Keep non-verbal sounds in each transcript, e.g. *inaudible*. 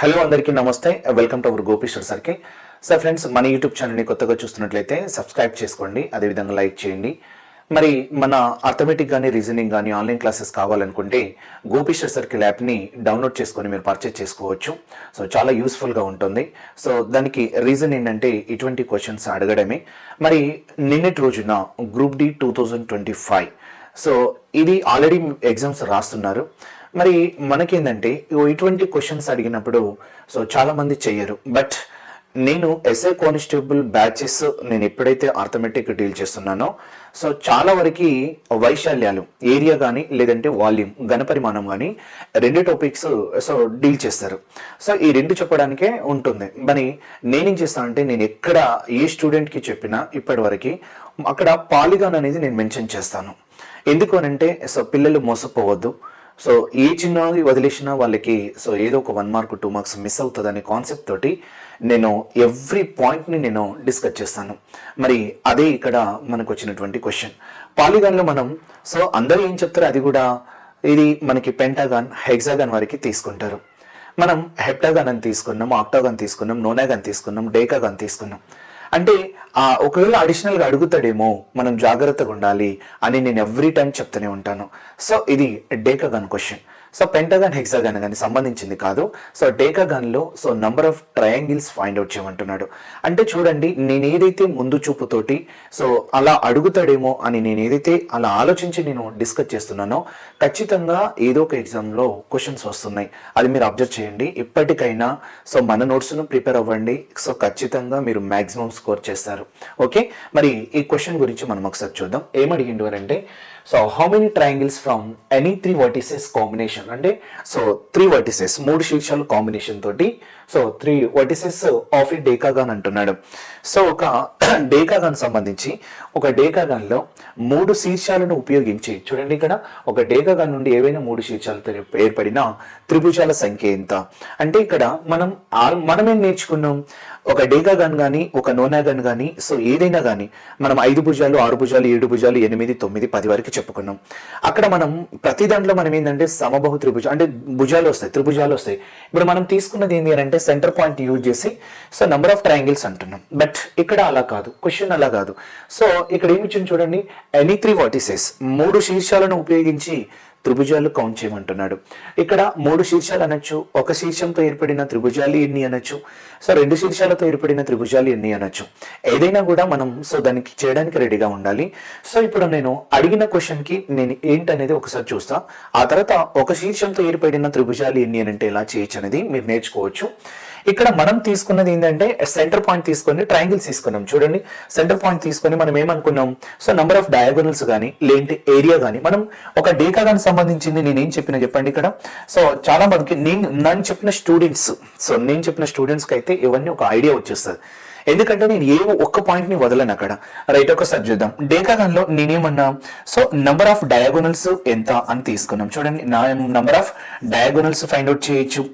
Hello అందరికీ నమస్తే. Welcome to our Gopishwar circle sir friends మన యూట్యూబ్ ఛానల్ని కొత్తగా చూస్తున్నట్లయితే సబ్స్క్రైబ్ చేసుకోండి అదేవిధంగా లైక్ చేయండి. మరి మన అథమెటిక్ కానీ రీజనింగ్ కానీ ఆన్లైన్ క్లాసెస్ కావాలనుకుంటే గోపీశ్వర్ సర్కిల్ యాప్ని డౌన్లోడ్ చేసుకొని మీరు పర్చేజ్ చేసుకోవచ్చు. సో చాలా యూస్ఫుల్గా ఉంటుంది. సో దానికి రీజన్ ఏంటంటే ఇటువంటి క్వశ్చన్స్ అడగడమే. మరి నిన్నటి రోజున group D two thousand twenty five so ఇది ఆల్రెడీ ఎగ్జామ్స్ రాస్తున్నారు. మరి మనకేందంటే ఇటువంటి క్వశ్చన్స్ అడిగినప్పుడు సో చాలామంది చెయ్యరు బట్ నేను ఎస్ఏ కానిస్టేబుల్ బ్యాచెస్ నేను ఎప్పుడైతే ఆర్థమెటిక్ డీల్ చేస్తున్నానో సో చాలా వరకు వైశాల్యాలు ఏరియా కానీ లేదంటే వాల్యూమ్ ఘనపరిమాణం కానీ రెండు టాపిక్స్ సో డీల్ చేస్తారు. సో ఈ రెండు చెప్పడానికే ఉంటుంది. మరి నేనేం చేస్తానంటే నేను ఎక్కడ ఏ స్టూడెంట్కి చెప్పినా ఇప్పటి వరకు అక్కడ పాలిగాన్ అనేది నేను మెన్షన్ చేస్తాను. ఎందుకు అనంటే సో పిల్లలు మోసపోవద్దు. సో ఏ చిన్నది వదిలేసినా వాళ్ళకి సో ఏదో ఒక one mark two marks miss అవుతుంది అనే కాన్సెప్ట్ తోటి నేను ఎవ్రీ పాయింట్ని నేను డిస్కస్ చేస్తాను. మరి అదే ఇక్కడ మనకు వచ్చినటువంటి క్వశ్చన్ పాలిగాన్లో మనం సో అందరూ ఏం చెప్తారో అది కూడా ఇది మనకి పెంటాగాన్ హెగ్జాగాన్ వారికి తీసుకుంటారు. మనం హెప్టాగాన్ అని తీసుకున్నాం ఆక్టాగాన్ తీసుకున్నాం నోనాగాన్ తీసుకున్నాం డేకాగాన్ తీసుకున్నాం. అంటే ఆ ఒకవేళ అడిషనల్గా అడుగుతాడేమో మనం జాగ్రత్తగా ఉండాలి అని నేను ఎవ్రీ టైం చెప్తూనే ఉంటాను. సో ఇది decagon question so pentagon hexagon కానీ సంబంధించింది కాదు. So డేకాగాన్లో so number of triangles find out చేయమంటున్నాడు. అంటే చూడండి నేను ఏదైతే ముందు చూపుతోటి సో అలా అడుగుతాడేమో అని నేను ఏదైతే అలా ఆలోచించి నేను డిస్కస్ చేస్తున్నానో ఖచ్చితంగా ఏదో ఒక ఎగ్జామ్లో క్వశ్చన్స్ వస్తున్నాయి. అది మీరు అబ్జర్వ్ చేయండి. ఇప్పటికైనా సో మన నోట్స్ను ప్రిపేర్ అవ్వండి. సో ఖచ్చితంగా మీరు మ్యాక్సిమం స్కోర్ చేస్తారు. ఓకే మరి ఈ క్వశ్చన్ గురించి మనం ఒకసారి చూద్దాం. ఏమడిగిండు అని అంటే so how many triangles from any three vertices combination అంటే సో త్రీ వర్టిసెస్ మూడు శీర్షాలు కాంబినేషన్ తోటి సో త్రీ వర్టిసెస్ ఆఫ్ ఈ డేకాగాన్ అంటున్నాడు. సో ఒక *clears throat* డేకాగాన్ సంబంధించి ఒక డేకాగాన్లో మూడు శీర్షాలను ఉపయోగించి చూడండి ఇక్కడ ఒక డేకాగాన్ నుండి ఏవైనా మూడు శీర్షాలతో ఏర్పడిన త్రిభుజాల సంఖ్య ఎంత? అంటే ఇక్కడ మనం మనం మనమేం నేర్చుకున్నాం? ఒక డేకాగాన్ కానీ ఒక నోనా గన్ కానీ సో ఏదైనా కానీ మనం ఐదు భుజాలు ఆరు భుజాలు ఏడు భుజాలు ఎనిమిది తొమ్మిది పది వరకు చెప్పుకున్నాం. అక్కడ మనం ప్రతి దాంట్లో మనం ఏంటంటే సమబాహు త్రిభుజం అంటే భుజాలు వస్తాయి త్రిభుజాలు వస్తాయి. ఇప్పుడు మనం తీసుకున్నది ఏంటి అని అంటే సెంటర్ పాయింట్ యూజ్ చేసి సో నెంబర్ ఆఫ్ ట్రయాంగిల్స్ అంటున్నాం. బట్ ఇక్కడ అలా కాదు క్వశ్చన్ అలా కాదు. సో ఇక్కడ ఏమి ఇచ్చింది చూడండి ఎనీ త్రీ వర్టిసెస్ మూడు శీర్షాలను ఉపయోగించి త్రిభుజాలు కౌంట్ చేయమంటున్నాడు. ఇక్కడ మూడు శీర్షాలు అనొచ్చు ఒక శీర్షంతో ఏర్పడిన త్రిభుజాలు ఎన్ని అనొచ్చు? సో రెండు శీర్షాలతో ఏర్పడిన త్రిభుజాలు ఎన్ని అనొచ్చు? ఏదైనా కూడా మనం సో దానికి చేయడానికి రెడీగా ఉండాలి. సో ఇప్పుడు నేను అడిగిన క్వశ్చన్కి నేను ఏంటనేది ఒకసారి చూస్తా. ఆ తర్వాత ఒక శీర్షంతో ఏర్పడిన త్రిభుజాలు ఎన్ని అని అంటే ఎలా చేయొచ్చు అనేది మీరు నేర్చుకోవచ్చు. ఇక్కడ మనం తీసుకున్నది ఏంటంటే సెంటర్ పాయింట్ తీసుకొని ట్రయాంగిల్స్ తీసుకున్నాం. చూడండి సెంటర్ పాయింట్ తీసుకొని మనం ఏమనుకున్నాం? సో నంబర్ ఆఫ్ డయాగోనల్స్ కానీ లేంటి ఏరియా కానీ మనం ఒక డేకా కానీ సంబంధించింది నేను ఏం చెప్పిన చెప్పండి ఇక్కడ. సో చాలా మందికి నేను నన్ను చెప్పిన స్టూడెంట్స్ సో నేను చెప్పిన స్టూడెంట్స్కి అయితే ఇవన్నీ ఒక ఐడియా వచ్చేస్తుంది. ఎందుకంటే నేను ఏ ఒక్క పాయింట్ని వదలను అక్కడ? రైట్ ఒకసారి చూద్దాం. డేకాగన్లో నేనేమన్నా? సో నంబర్ ఆఫ్ డయాగోనల్స్ ఎంత అని తీసుకున్నాం. చూడండి నా number of diagonals find out చేయొచ్చు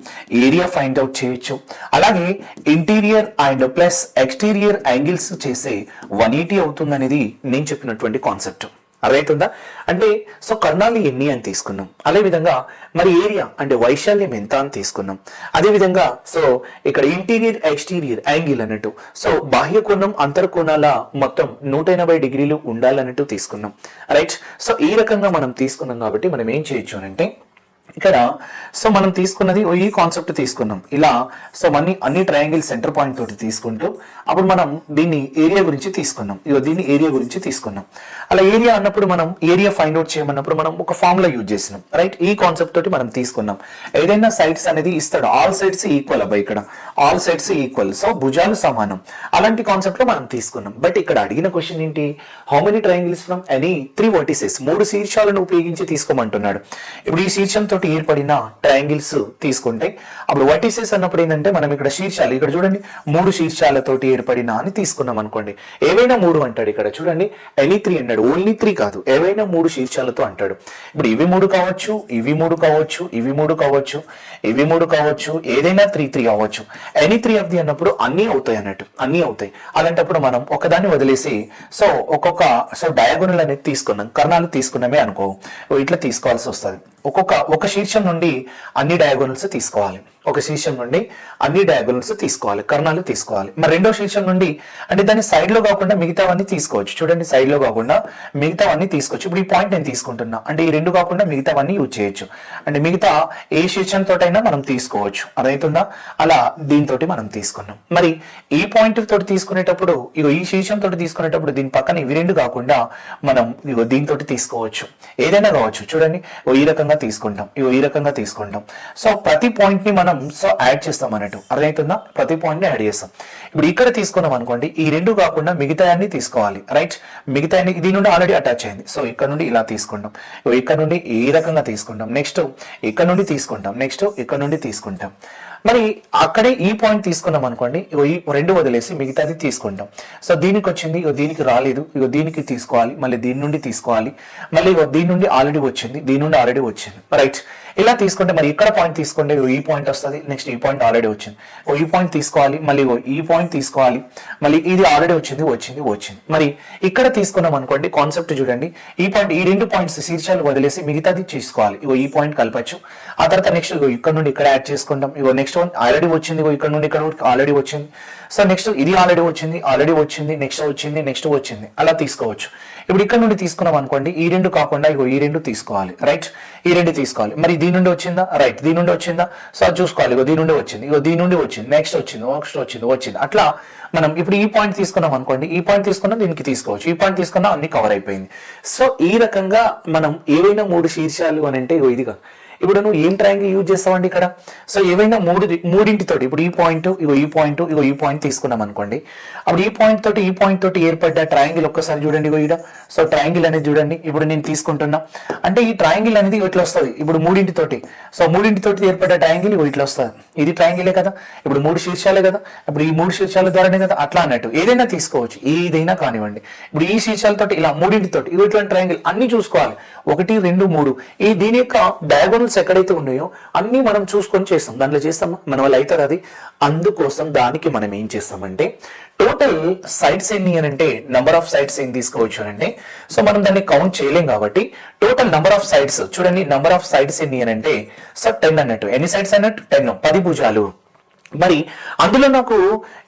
ఏరియా ఫైండ్ అవుట్ చేయొచ్చు. అలాగే interior and plus exterior angles చేసే వన్ ఎయిటీ అవుతుంది అనేది నేను చెప్పినటువంటి కాన్సెప్ట్ అర్థమవుతుందా అంటే సో కర్ణాలు ఎన్ని అని తీసుకున్నాం. అదే విధంగా మరి ఏరియా అంటే వైశాల్యం ఎంత అని తీసుకున్నాం. అదేవిధంగా సో ఇక్కడ ఇంటీరియర్ ఎక్స్టీరియర్ యాంగిల్ అన్నట్టు. సో బాహ్య కోణం అంతర్ కోణాల మొత్తం నూట ఎనభై డిగ్రీలు ఉండాలన్నట్టు తీసుకున్నాం. రైట్ సో ఈ రకంగా మనం తీసుకున్నాం కాబట్టి మనం ఏం చేయొచ్చు అంటే ఇక్కడ సో మనం తీసుకున్నది ఈ కాన్సెప్ట్ తీసుకున్నాం. ఇలా సో మనీ అన్ని ట్రయాంగిల్ సెంటర్ పాయింట్ తోటి తీసుకుంటూ అప్పుడు మనం దీన్ని ఏరియా గురించి తీసుకున్నాం. ఇగో దీన్ని ఏరియా గురించి తీసుకున్నాం. అలా ఏరియా అన్నప్పుడు మనం ఏరియా ఫైండ్ అవుట్ చేయమన్నప్పుడు మనం ఒక ఫార్ములా యూజ్ చేసినాం. రైట్ ఈ కాన్సెప్ట్ తోటి మనం తీసుకున్నాం. ఏదైనా సైడ్స్ అనేది ఇస్తాడు. ఆల్ సైడ్స్ ఈక్వల్ అబ్బాయి ఇక్కడ. ఆల్ సైడ్స్ ఈక్వల్ సో భుజాలు సమానం. అలాంటి కాన్సెప్ట్లో మనం తీసుకున్నాం. బట్ ఇక్కడ అడిగిన క్వశ్చన్ ఏంటి? How many triangles from any three vertices మూడు శీర్షాలను ఉపయోగించి తీసుకోమంటున్నాడు. ఇప్పుడు ఈ శీర్షం తోటి ఏర్పడిన ట్రయాంగిల్స్ తీసుకుంటే అప్పుడు వర్టిసెస్ అన్నప్పుడు ఏంటంటే మనం ఇక్కడ శీర్షాలు ఇక్కడ చూడండి మూడు శీర్షాలతోటి ఏర్పడిన అని తీసుకున్నాం అనుకోండి. ఏవైనా మూడు అంటాడు ఇక్కడ చూడండి ఎనీ త్రీ అన్నాడు ఓన్లీ త్రీ కాదు ఏవైనా మూడు శీర్షాలతో అంటాడు. ఇప్పుడు ఇవి మూడు కావచ్చు ఇవి మూడు కావచ్చు ఇవి మూడు కావచ్చు ఇవి మూడు కావచ్చు ఏదైనా త్రీ త్రీ అవ్వచ్చు. ఎనీ త్రీ ఆఫ్ ది అన్నప్పుడు అన్నీ అవుతాయి అన్నట్టు అన్నీ అవుతాయి. అలాంటప్పుడు మనం ఒకదాన్ని వదిలేసి సో ఒక్కొక్క సో డయాగోనల్ అనేది తీసుకున్నాం కర్ణాలు తీసుకున్నామే అనుకో ఇట్లా తీసుకోవాల్సి వస్తుంది. ఒక్కొక్క ఒక శీర్షం నుండి అన్ని డయాగోనల్స్ తీసుకోవాలి. ఒక శీర్షం నుండి అన్ని డయాగోనల్స్ తీసుకోవాలి కర్ణాలు తీసుకోవాలి. మరి రెండో శీర్షం నుండి అంటే దాని సైడ్లో కాకుండా మిగతావన్నీ తీసుకోవచ్చు. చూడండి సైడ్లో కాకుండా మిగతావన్నీ తీసుకోవచ్చు. ఇప్పుడు ఈ పాయింట్ నేను తీసుకుంటున్నా. అంటే ఈ రెండు కాకుండా మిగతావన్నీ యూజ్ చేయొచ్చు. అంటే మిగతా ఏ శీర్షంతో అయినా మనం తీసుకోవచ్చు. అదైతుందా అలా దీంతో మనం తీసుకున్నాం. మరి ఈ పాయింట్ తోటి తీసుకునేటప్పుడు ఇగో ఈ శీర్షంతో తోటి తీసుకునేటప్పుడు దీని పక్కన ఇవి రెండు కాకుండా మనం ఇగో దీంతో తీసుకోవచ్చు. ఏదైనా కావచ్చు. చూడండి ఓ ఈ రకంగా తీసుకుంటాం ఇగో ఈ రకంగా తీసుకుంటాం. సో ప్రతి పాయింట్ని మనం సో యాడ్ చేస్తాం అన్నట్టు. అర్థమవుతుందా ప్రతి పాయింట్ని యాడ్ చేస్తాం. ఇప్పుడు ఇక్కడ తీసుకున్నాం అనుకోండి ఈ రెండు కాకుండా మిగతా అన్ని తీసుకోవాలి రైట్ మిగతా అన్ని దీని నుండి ఆల్రెడీ అటాచ్ అయింది. సో ఇక్కడ నుండి ఇలా తీసుకుంటాం. ఇక్కడ నుండి ఈ రకంగా తీసుకుంటాం. నెక్స్ట్ ఇక్కడ నుండి తీసుకుంటాం. నెక్స్ట్ ఇక్కడ నుండి తీసుకుంటాం. మరి అక్కడే ఈ పాయింట్ తీసుకున్నాం అనుకోండి ఇగో ఈ రెండు వదిలేసి మిగతాది తీసుకుంటాం. సో దీనికి వచ్చింది ఇగో దీనికి రాలేదు ఇగో దీనికి తీసుకోవాలి మళ్ళీ దీని నుండి తీసుకోవాలి మళ్ళీ ఇగో దీని నుండి ఆల్రెడీ వచ్చింది దీని నుండి ఆల్రెడీ వచ్చింది. రైట్ ఇలా తీసుకుంటే మరి ఇక్కడ పాయింట్ తీసుకుంటే ఈ పాయింట్ వస్తుంది నెక్స్ట్ ఈ పాయింట్ ఆల్రెడీ వచ్చింది. ఓ ఈ పాయింట్ తీసుకోవాలి మళ్ళీ ఓ ఈ పాయింట్ తీసుకోవాలి మళ్ళీ ఇది ఆల్రెడీ వచ్చింది వచ్చింది వచ్చింది. మరి ఇక్కడ తీసుకున్నాం అనుకోండి కాన్సెప్ట్ చూడండి. ఈ పాయింట్ ఈ రెండు పాయింట్స్ శీర్షాలు వదిలేసి మిగతాది తీసుకోవాలి. ఇగో ఈ పాయింట్ కలపచ్చు. ఆ తర్వాత నెక్స్ట్ ఇగో ఇక్కడ నుండి ఇక్కడ యాడ్ చేసుకుంటాం. ఇగో నెక్స్ట్ వన్ ఆల్రెడీ వచ్చింది ఇక్కడ నుండి ఇక్కడ ఆల్రెడీ వచ్చింది. సార్ నెక్స్ట్ ఇది ఆల్రెడీ వచ్చింది ఆల్రెడీ వచ్చింది నెక్స్ట్ వచ్చింది నెక్స్ట్ వచ్చింది. అలా తీసుకోవచ్చు. ఇప్పుడు ఇక్కడ నుండి తీసుకున్నాం అనుకోండి ఈ రెండు కాకుండా ఇగో ఈ రెండు తీసుకోవాలి రైట్ ఈ రెండు తీసుకోవాలి. మరి దీని నుండి వచ్చిందా? రైట్ దీని నుండి వచ్చిందా? సో అది చూసుకోవాలి. ఇగో దీని నుండి వచ్చింది ఇగో దీని నుండి వచ్చింది నెక్స్ట్ వచ్చింది నెక్స్ట్ వచ్చింది వచ్చింది. అట్లా మనం ఇప్పుడు ఈ పాయింట్ తీసుకున్నాం అనుకోండి ఈ పాయింట్ తీసుకున్నా దీనికి తీసుకోవచ్చు. ఈ పాయింట్ తీసుకున్నా అన్ని కవర్ అయిపోయింది. సో ఈ రకంగా మనం ఏవైనా మూడు శీర్షాలు అని అంటే ఇగో ఇది కాదు. ఇప్పుడు నువ్వు ఏం ట్రయాంగిల్ యూజ్ చేస్తావండి ఇక్కడ? సో ఏవైనా మూడు మూడింటితోటి ఇప్పుడు ఈ పాయింట్ ఇగో ఈ పాయింట్ ఇగో ఈ పాయింట్ తీసుకున్నాం అనుకోండి. అప్పుడు ఈ పాయింట్ తోటి ఈ పాయింట్ తోటి ఏర్పడ్డ ట్రయాంగిల్ ఒక్కసారి చూడండి ఇగో ఇక్కడ సో ట్రయాంగిల్ అనేది చూడండి. ఇప్పుడు నేను తీసుకుంటున్నా. అంటే ఈ ట్రయాంగిల్ అనేది ఇట్లా వస్తుంది. ఇప్పుడు మూడింటితోటి సో మూడింటితోటి ఏర్పడ్డ ట్రయాంగిల్ ఇగో ఇట్లా వస్తుంది. ఇది ట్రయాంగిలే కదా? ఇప్పుడు మూడు శీర్షాలే కదా? ఇప్పుడు ఈ మూడు శీర్షాల ద్వారానే కదా? అట్లా అన్నట్టు. ఏదైనా తీసుకోవచ్చు. ఏదైనా కానివ్వండి. ఇప్పుడు ఈ శీర్షాలతోటి ఇలా మూడింటితోటి ఇగో ఇట్లాంటి ట్రయాంగిల్ అన్ని చూసుకోవాలి. ఒకటి రెండు మూడు. ఈ దీని యొక్క డయాగోనల్స్ ఎక్కడైతే ఉన్నాయో అన్ని మనం చూసుకొని చేస్తాం. దాంట్లో చేస్తాం మన వల్ల అవుతుంది అది? అందుకోసం దానికి మనం ఏం చేస్తామంటే టోటల్ సైట్స్ ఎన్ని అని అంటే నంబర్ ఆఫ్ సైట్స్ ఏం తీసుకోవచ్చు అని అంటే సో మనం దాన్ని కౌంట్ చేయలేం కాబట్టి టోటల్ నంబర్ ఆఫ్ సైట్స్ చూడండి నంబర్ ఆఫ్ సైట్స్ ఎన్ని అని అంటే సార్ టెన్ అన్నట్టు. ఎన్ని సైట్స్ అన్నట్టు? టెన్ పది భుజాలు. మరి అందులో నాకు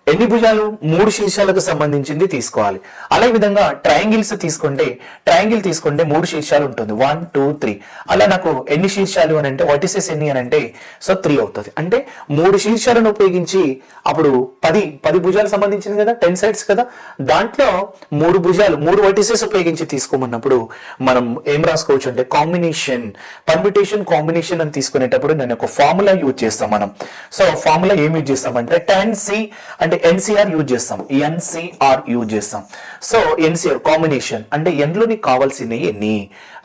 ఎన్ని భుజాలు? మూడు శీర్షాలకు సంబంధించింది తీసుకోవాలి. అలా విధంగా ట్రయాంగిల్స్ తీసుకుంటే ట్రయాంగిల్ తీసుకుంటే మూడు శీర్షాలు ఉంటుంది. వన్ టూ త్రీ అలా నాకు ఎన్ని శీర్షాలు అని అంటే వర్టిసెస్ ఎన్ని అని అంటే సో త్రీ అవుతుంది. అంటే మూడు శీర్షాలను ఉపయోగించి అప్పుడు పది పది భుజాలు సంబంధించింది కదా? టెన్ సైడ్స్ కదా? దాంట్లో మూడు భుజాలు మూడు వర్టిసెస్ ఉపయోగించి తీసుకోమన్నప్పుడు మనం ఏం రాసుకోవచ్చు అంటే కాంబినేషన్ పర్మిటేషన్ కాంబినేషన్ అని తీసుకునేటప్పుడు నేను ఒక ఫార్ములా యూజ్ చేస్తాం మనం. సో ఫార్ములా ఏం యూజ్ చేస్తామంటే టెన్ సి అంటే ఎన్సిఆర్ యూజ్ చేస్తాం ఎన్సిఆర్ యూజ్ చేస్తాం. సో ఎన్సిఆర్ కాంబినేషన్ అంటే ఎన్లో నీకు కావాల్సినవి ఎన్ని?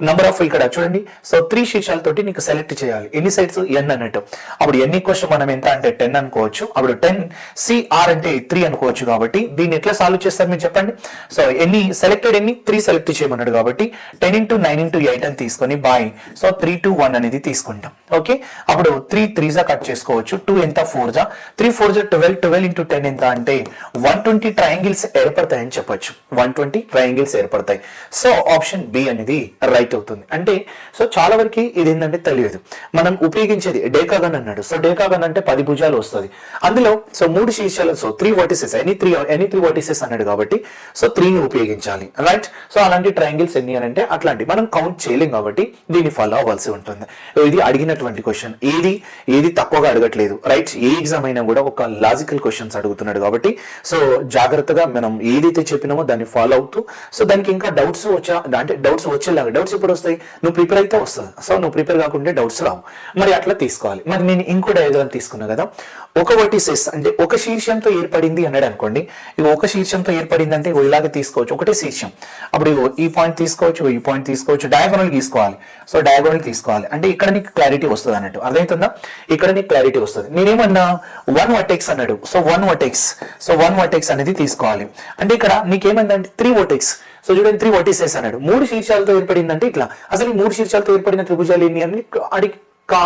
నంబర్ ఆఫ్ ఇక్కడ చూడండి. సో త్రీ శీర్షాలతోటి నీకు సెలెక్ట్ చేయాలి. ఎన్ని సైడ్స్ ఎన్ అన్నట్టు. అప్పుడు ఎన్ని క్వశ్చన్ మనం ఎంత అంటే టెన్ అనుకోవచ్చు. అప్పుడు టెన్ సిఆర్ అంటే త్రీ అనుకోవచ్చు కాబట్టి దీన్ని ఎట్లా సాల్వ్ చేస్తారు మీరు చెప్పండి? సో ఎన్ని? సెలెక్టెడ్ ఎన్ని? త్రీ సెలెక్ట్ చేయమన్నాడు కాబట్టి ten into nine into eight అని తీసుకొని by so three two one అనేది తీసుకుంటాం. ఓకే అప్పుడు త్రీ త్రీ జా కట్ చేసుకోవచ్చు. టూ ఎంత? ఫోర్ జా త్రీ ఫోర్ జా ట్వెల్వ్ ట్వెల్వ్ ఇంటూ టెన్ ఎంత? అంటే వన్ ట్వంటీ ట్రయాంగిల్స్ ఏర్పడతాయని చెప్పొచ్చు. వన్ ట్వంటీ ట్రయాంగిల్స్ ఏర్పడతాయి. సో ఆప్షన్ బి అనేది రైట్ అవుతుంది. అంటే సో చాలా వరకు ఇది ఏంటంటే తెలియదు. మనం ఉపయోగించేది డేకాగన్ అన్నాడు. సో డేకాగన్ అంటే పది భుజాలు వస్తుంది. అందులో సో మూడు శీర్షాలు so three vertices any three any three vertices అన్నాడు కాబట్టి సో త్రీని ఉపయోగించాలి. రైట్ సో అలాంటి ట్రయాంగిల్స్ ఎన్ని అని అంటే అట్లాంటి. మనం కౌంట్ చేయలేం కాబట్టి దీన్ని ఫాలో అవ్వాల్సి ఉంటుంది. ఇది అడిగినటువంటి క్వశ్చన్ ఏది ఏది తక్కువగా అడగట్లేదు. రైట్ ఏ ఎగ్జామ్ అయినా కూడా ఒక లాజికల్ క్వశ్చన్స్ అడుగుతున్నాడు కాబట్టి సో జాగ్రత్తగా మనం ఏదైతే చెప్పినామో దాన్ని ఫాలో అవుతూ సో దానికి ఇంకా డౌట్స్ వచ్చా అంటే డౌట్స్ వచ్చేలాగా డౌట్స్ ఎప్పుడు వస్తాయి నువ్వు ప్రిపేర్ అయితే వస్తుంది. సో నువ్వు ప్రిపేర్ కాకుంటే డౌట్స్ రావు. మరి అట్లా తీసుకోవాలి. మరి నేను ఇంకో డయాగ్రామ్ తీసుకున్నా కదా. ఒక వర్టిసెస్ అంటే ఒక శీర్షంతో ఏర్పడింది అన్నాడు అనుకోండి. ఇక ఒక శీర్షంతో ఏర్పడింది అంటే ఇగో ఇలాగ తీసుకోవచ్చు. ఒకటే శీర్షం. అప్పుడు ఈ పాయింట్ తీసుకోవచ్చు ఈ పాయింట్ తీసుకోవచ్చు డయాగోనల్ తీసుకోవాలి సో డయాగోనల్ తీసుకోవాలి అంటే ఇక్కడ నీకు క్లారిటీ వస్తుంది అన్నట్టు. అర్థమవుతుందా ఇక్కడ నీకు క్లారిటీ వస్తుంది. నేనేమన్నా వన్ వర్టెక్స్ అన్నాడు. So one vertex so one vertex అనేది తీసుకోవాలి. అంటే ఇక్కడ ఏంటంటే త్రీ వర్టెక్స్ సో చూడండి త్రీ వర్టిసెస్ అన్నాడు. మూడు శీర్షాలతో ఏర్పడిందంటే ఇట్లా. అసలు ఈ మూడు శీర్షాలతో ఏర్పడిన త్రిభుజాలు ఎన్ని అని అడిగి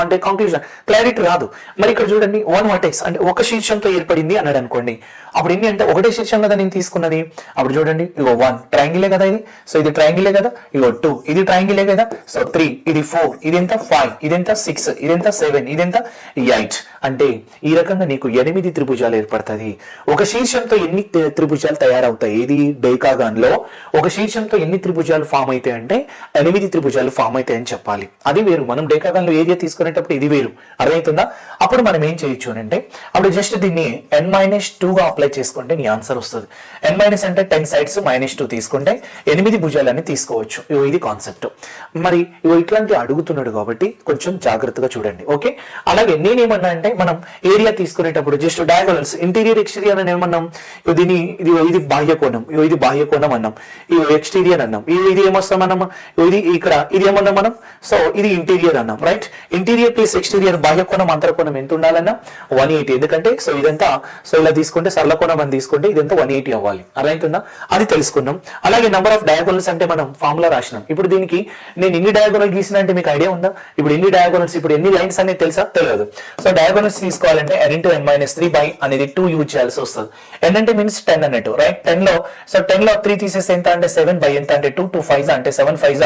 అంటే కంక్లూజన్ క్లారిటీ రాదు. మరి ఇక్కడ చూడండి వన్ వర్టెక్స్ అంటే ఒక శీర్షంతో ఏర్పడింది అన్నాడు అనుకోండి. అప్పుడు ఎన్ని అంటే ఒకటే శీర్షం కదా నేను తీసుకున్నది? అప్పుడు చూడండి ఇగో వన్ ట్రయాంగిలే కదా ఇది? సో ఇది ట్రయాంగిలే కదా? ఇగో టూ ఇది ట్రయాంగిలే కదా? సో త్రీ ఇది ఫోర్ ఇది ఎంత ఫైవ్ ఇది ఎంత సిక్స్ ఇది ఎంత సెవెన్ ఇది ఎంత ఎయిట్ అంటే ఈ రకంగా నీకు ఎనిమిది త్రిభుజాలు ఏర్పడుతుంది ఒక శీర్షంతో ఎన్ని త్రిభుజాలు తయారవుతాయి? ఇది డేకాగాన్లో ఒక శీర్షంతో ఎన్ని త్రిభుజాలు ఫామ్ అవుతాయి అంటే ఎనిమిది త్రిభుజాలు ఫామ్ అవుతాయి అని చెప్పాలి. అది వేరు. మనం డేకాగాన్లో ఏరియా తీసుకునేటప్పుడు ఇది వేరు. అర్థమవుతుందా? అప్పుడు మనం ఏం చేయొచ్చు అంటే అప్పుడు జస్ట్ దీన్ని ఎన్ మైనస్ టూ గా అప్లై చేసుకుంటే నీ ఆన్సర్ వస్తుంది. ఎన్ మైనస్ అంటే టెన్ సైడ్స్ మైనస్ టూ తీసుకుంటే ఎనిమిది భుజాలని తీసుకోవచ్చు. ఇవో ఇది కాన్సెప్ట్ మరి ఇవో ఇట్లాంటి అడుగుతున్నాడు కాబట్టి కొంచెం జాగ్రత్తగా చూడండి. ఓకే అలాగే నేనేమన్నా అంటే మనం ఏరియా తీసుకునేటప్పుడు జస్ట్ డయాగోనల్స్ ఇంటీరియర్ ఎక్స్టీరియర్ అని ఏమన్నాం? దీని ఇది ఇది బాహ్య కోణం ఇది బాహ్య కోణం అన్నాం. ఇది ఎక్స్టీరియర్ అన్నాం. ఇది ఇది ఏమొస్తాం మనం ఇది ఇక్కడ ఇది ఏమన్నాం మనం? సో ఇది ఇంటీరియర్ అన్నాం రైట్ ఇంటీరియర్ ప్లస్ ఎక్స్టీరియర్ బాహ్య కోణం అంతర కోణం ఎంత ఉండాలన్నా? వన్ ఎయిటీ ఎందుకంటే సో ఇదంతా సో ఇలా తీసుకుంటే సరళ కోణం అని తీసుకుంటే ఇదంతా వన్ ఎయిటీ అవ్వాలి. అర్థమవుతుందా అది తెలుసుకున్నాం అలాగే నెంబర్ ఆఫ్ డయాగోనల్స్ అంటే మనం ఫార్ములా రాసినాం. ఇప్పుడు దీనికి నేను ఎన్ని డయాగోనల్ గీసిన అంటే మీకు ఐడియా ఉందా? ఇప్పుడు ఎన్ని డయాగోనల్స్ ఇప్పుడు ఎన్ని లైన్స్ అనేది తెలుసా? తెలియదు. సో డయాగోనల్స్ తీసుకోవాలంటే N into N minus three by అనేది టూ యూజ్ చేయాల్సి వస్తుంది. ఎన్ అంటే మీన్స్ టెన్ అన్నట్టు రైట్ టెన్లో సో టెన్లో త్రీ తీసేస్తే ఎంత అంటే సెవెన్ బై ఎంత అంటే టూ టూ ఫైవ్ అంటే seven five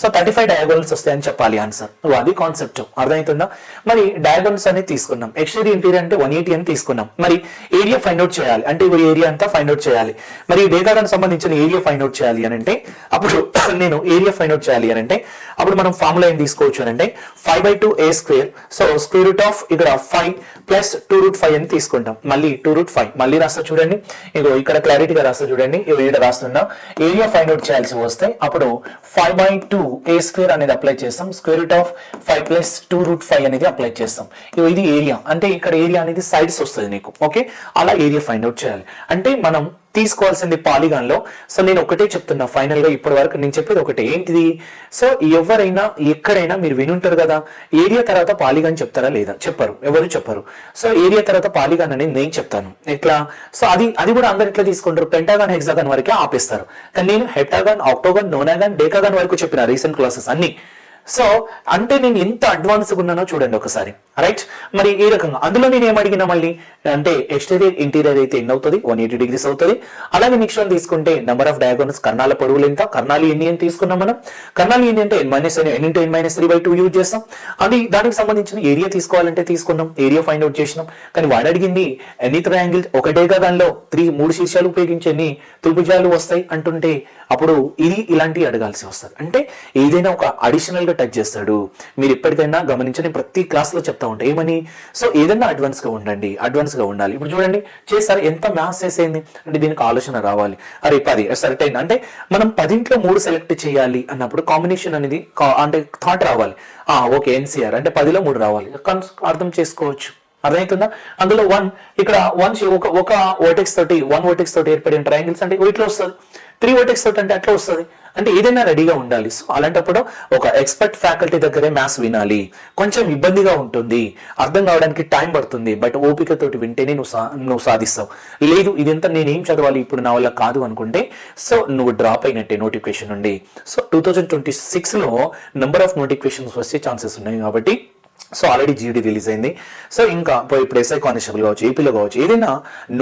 so thirty five diagonals వస్తాయని చెప్పాలి ఆన్సర్. అది కాన్సెప్ట్. అర్థమవుతుందా మరి డయాగోనల్స్ అనేది తీసుకున్నాం. ఎక్స్టీరియర్ ఇంటీరియర్ అంటే వన్ ఎయిటీ అని తీసుకున్నాం. మరి ఏరియా ఫైండ్ అవుట్ చేయాలి. అంటే ఇప్పుడు ఏరియా అంతా ఫైండ్ అవుట్ చేయాలి. మరి డేటాకు సంబంధించిన ఏరియా ఫైండ్ అవుట్ చేయాలి అని అంటే అప్పుడు *coughs* నేను ఏరియా ఫైండ్ అవుట్ చేయాలి అని అంటే అప్పుడు మనం ఫార్ములా ఏం తీసుకోవచ్చు అని అంటే five by two A square so square root of ఇక్కడ five plus two root five అని తీసుకుంటాం. మళ్ళీ టూ రూట్ ఫైవ్ మళ్ళీ రాస్తా చూడండి. ఇగో ఇక్కడ క్లారిటీగా రాస్తా చూడండి. ఇగో ఇక్కడ రాస్తున్నా. ఏరియా ఫైండ్ అవుట్ చేయాల్సి వస్తే అప్పుడు five by two A square అనేది అప్లై చేస్తాం. Square root of five plus two root five అనేది అప్లై చేస్తాం. ఇది ఏరియా అంటే ఇక్కడ ఏరియా అనేది సైడ్స్ వస్తుంది నీకు. ఓకే అలా ఏరియా ఫైండ్ అవుట్ చేయాలి. అంటే మనం తీసుకోవాల్సింది పాలిగాన్లో. సో నేను ఒకటే చెప్తున్నా ఫైనల్గా ఇప్పటి వరకు నేను చెప్పేది ఒకటి. ఏంటిది? సో ఎవరైనా ఎక్కడైనా మీరు వినుంటారు కదా ఏరియా తర్వాత పాలిగాన్ చెప్తారా లేదా? చెప్పరు ఎవరు చెప్పరు. సో ఏరియా తర్వాత పాలిగాన్ అనేది నేను చెప్తాను. ఎట్లా? సో అది అది కూడా అందరు ఎట్లా తీసుకుంటారు? పెంటాగాన్ హెక్సాగాన్ వరకే ఆపేస్తారు. కానీ నేను హెప్టాగాన్ ఆక్టోగాన్ నోనాగాన్ డేకాగాన్ వరకు చెప్పిన రీసెంట్ క్లాసెస్ అన్ని. సో అంటే నేను ఎంత అడ్వాన్స్ ఉన్నానో చూడండి ఒకసారి. రైట్ మరి ఈ రకంగా. అందులో నేను ఏం అడిగినా మళ్ళీ అంటే ఎక్స్టీరియర్ ఇంటీరియర్ అయితే ఎన్ని అవుతుంది వన్ ఎయిటీ డిగ్రీస్ అవుతుంది. అలాగే నెక్స్ట్ వన్ తీసుకుంటే నెంబర్ ఆఫ్ డయాగోనల్స్ కర్ణాల పొడవులు ఎంత? కర్ణాలు ఎన్ని అని తీసుకున్నాం మనం. కర్ణాలు ఎన్ని అంటే N minus N into N minus three by two use చేస్తాం. అది దానికి సంబంధించిన ఏరియా తీసుకోవాలంటే తీసుకున్నాం ఏరియా ఫైండ్ అవుట్ చేసినాం. కానీ వాడు అడిగింది ఎన్ని ట్రయాంగిల్ ఒకటేగా దానిలో త్రీ మూడు శీర్షాలు ఉపయోగించి ఎన్ని త్రిభుజాలు వస్తాయి అంటుంటే అప్పుడు ఇది ఇలాంటివి అడగాల్సి వస్తుంది. అంటే ఏదైనా ఒక అడిషనల్గా టచ్ చేస్తాడు. మీరు ఎప్పటికైనా గమనించని ప్రతి క్లాస్లో చెప్తా ఉంటాయి ఏమని? సో ఏదైనా అడ్వాన్స్గా ఉండండి. అడ్వాన్స్గా ఉండాలి. ఇప్పుడు చూడండి చేస్తారు. ఎంత మ్యాథ్స్ చేసేది? అంటే దీనికి ఆలోచన రావాలి. అరే పది. సర్టైన్ అంటే మనం పదింట్లో మూడు సెలెక్ట్ చేయాలి అన్నప్పుడు కాంబినేషన్ అనేది కా- అంటే థాట్ రావాలి. ఆ ఓకే ఎన్సీఆర్ అంటే పదిలో మూడు రావాలి. అర్థం చేసుకోవచ్చు. అర్థమవుతుందా? అందులో వన్ ఇక్కడ వన్ ఒక ఒక ఓటెక్స్ తోటి వన్ ఓటెక్స్ తోటి ఏర్పడిన ట్రయాంగిల్స్ అంటే వీటిలో వస్తుంది. త్రీ వర్టెక్స్ తోటి అంటే అట్లా వస్తుంది. అంటే ఏదైనా రెడీగా ఉండాలి. సో అలాంటప్పుడు ఒక ఎక్స్పర్ట్ ఫ్యాకల్టీ దగ్గరే మ్యాథ్స్ వినాలి. కొంచెం ఇబ్బందిగా ఉంటుంది. అర్థం కావడానికి టైం పడుతుంది. బట్ ఓపికతోటి వింటేనే నువ్వు సా నువ్వు సాధిస్తావు. లేదు ఇదంతా నేనేం చదవాలి ఇప్పుడు నా వల్ల కాదు అనుకుంటే సో నువ్వు డ్రాప్ అయినట్టే నోటిఫికేషన్ నుండి. సో టూ థౌజండ్ ట్వంటీ సిక్స్లో నెంబర్ ఆఫ్ నోటిఫికేషన్స్ వచ్చే ఛాన్సెస్ ఉన్నాయి కాబట్టి సో ఆల్రెడీ జీడీ రిలీజ్ అయింది. సో ఇంకా ఇప్పుడు ఇప్పుడు ఎస్ఐ కానిస్టేబుల్ కావచ్చు ఏపీలో కావచ్చు ఏదైనా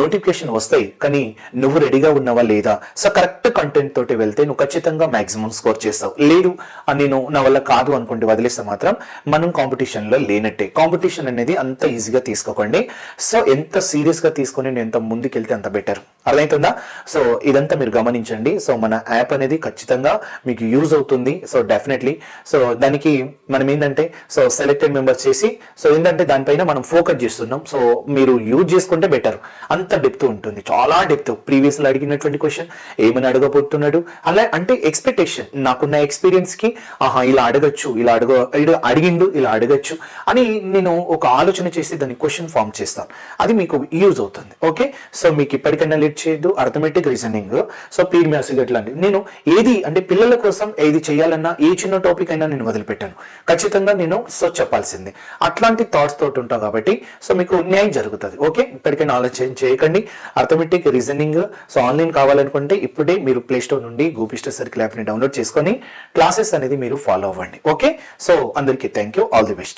నోటిఫికేషన్ వస్తాయి కానీ నువ్వు రెడీగా ఉన్నావా లేదా? సో కరెక్ట్ కంటెంట్ తోటి వెళ్తే నువ్వు ఖచ్చితంగా మాక్సిమం స్కోర్ చేస్తావు. లేదు అని నేను నా వల్ల కాదు అనుకుంటే వదిలేస్తే మాత్రం మనం కాంపిటీషన్లో లేనట్టే. కాంపిటీషన్ అనేది అంత ఈజీగా తీసుకోకండి. సో ఎంత సీరియస్గా తీసుకొని నేను ఎంత ముందుకెళ్తే అంత బెటర్ అర్థమవుతుందా? సో ఇదంతా మీరు గమనించండి. సో మన యాప్ అనేది ఖచ్చితంగా మీకు యూజ్ అవుతుంది. So definitely. సో దానికి మనం ఏంటంటే సో సెలెక్టెడ్ మెంబర్స్ చేసి సో ఏంటంటే దానిపైన మనం ఫోకస్ చేస్తున్నాం. సో మీరు యూజ్ చేసుకుంటే బెటర్ అంత డెప్త్ ఉంటుంది. చాలా డెప్త్ ప్రీవియస్లో అడిగినటువంటి క్వశ్చన్ ఏమని అడగబోతున్నాడు? అలా అంటే ఎక్స్పెక్టేషన్ నాకున్న ఎక్స్పీరియన్స్కి ఆహా ఇలా అడగచ్చు ఇలా అడగ అడిగిండు ఇలా అడగచ్చు అని నేను ఒక ఆలోచన చేసి దాన్ని క్వశ్చన్ ఫామ్ చేస్తాను. అది మీకు యూజ్ అవుతుంది. ఓకే? సో మీకు ఇప్పటికైనా late arithmetic reasoning so speed maths ఇట్లాంటి నేను ఏది అంటే పిల్లల కోసం ఏది చేయాలన్నా ఏ చిన్న టాపిక్ అయినా నేను వదిలిపెట్టాను. ఖచ్చితంగా నేను సో చెప్పాల్సిందే. అట్లాంటి థాట్స్ తోటి ఉంటాం కాబట్టి సో మీకు న్యాయం జరుగుతుంది. ఓకే ఇప్పటికైనా ఆలోచన చేయకండి. అర్థమెటిక్ రీజనింగ్ సో ఆన్లైన్ కావాలనుకుంటే ఇప్పుడే మీరు ప్లే స్టోర్ నుండి గోపిష్ట సర్కిల్ యాప్ని డౌన్లోడ్ చేసుకొని క్లాసెస్ అనేది మీరు ఫాలో అవ్వండి. ఓకే సో అందరికీ thank you all the best